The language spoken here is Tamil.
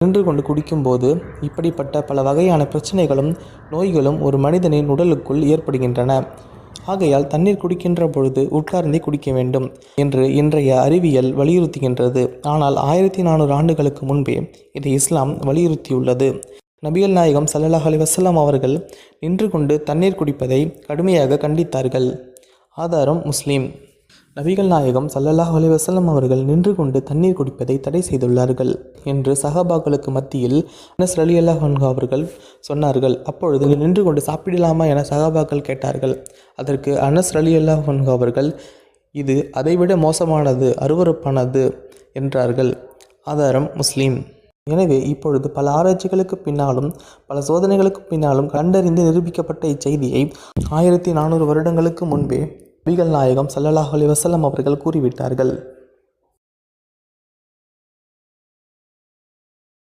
நின்று கொண்டு குடிக்கும்போது இப்படிப்பட்ட பல வகையான பிரச்சனைகளும் நோய்களும் ஒரு மனிதனின் உடலுக்குள் ஏற்படுகின்றன. ஆகையால் தண்ணீர் குடிக்கின்ற பொழுது உட்கார்ந்தே குடிக்க வேண்டும் என்று இன்றைய அறிவியல் வலியுறுத்துகின்றது. ஆனால் ஆயிரத்தி நானூறு ஆண்டுகளுக்கு முன்பே இதை இஸ்லாம் வலியுறுத்தியுள்ளது. நபிகள் நாயகம் ஸல்லல்லாஹு அலி வசல்லாம் அவர்கள் நின்று கொண்டு தண்ணீர் குடிப்பதை கடுமையாக கண்டித்தார்கள். ஆதாரம் முஸ்லீம். நபிகள் நாயகம் சல்லல்லாஹ் அலைவசல்லம் அவர்கள் நின்று கொண்டு தண்ணீர் குடிப்பதை தடை செய்துள்ளார்கள் என்று சஹாபாக்களுக்கு மத்தியில் அனஸ் அலி அல்லாஹ் அவர்கள் சொன்னார்கள். அப்பொழுது நின்று கொண்டு சாப்பிடலாமா என சஹாபாக்கள் கேட்டார்கள். அதற்கு அனஸ் அலி அல்லாஹ் அவர்கள் இது அதைவிட மோசமானது அருவருப்பானது என்றார்கள். ஆதாரம் முஸ்லீம். எனவே இப்பொழுது பல ஆராய்ச்சிகளுக்கு பின்னாலும் பல சோதனைகளுக்கு பின்னாலும் கண்டறிந்து நிரூபிக்கப்பட்ட இச்செய்தியை ஆயிரத்தி நானூறு வருடங்களுக்கு முன்பே நபிகள் நாயகம் ஸல்லல்லாஹு அலி வஸல்லம் அவர்கள் கூறிவிட்டார்கள்.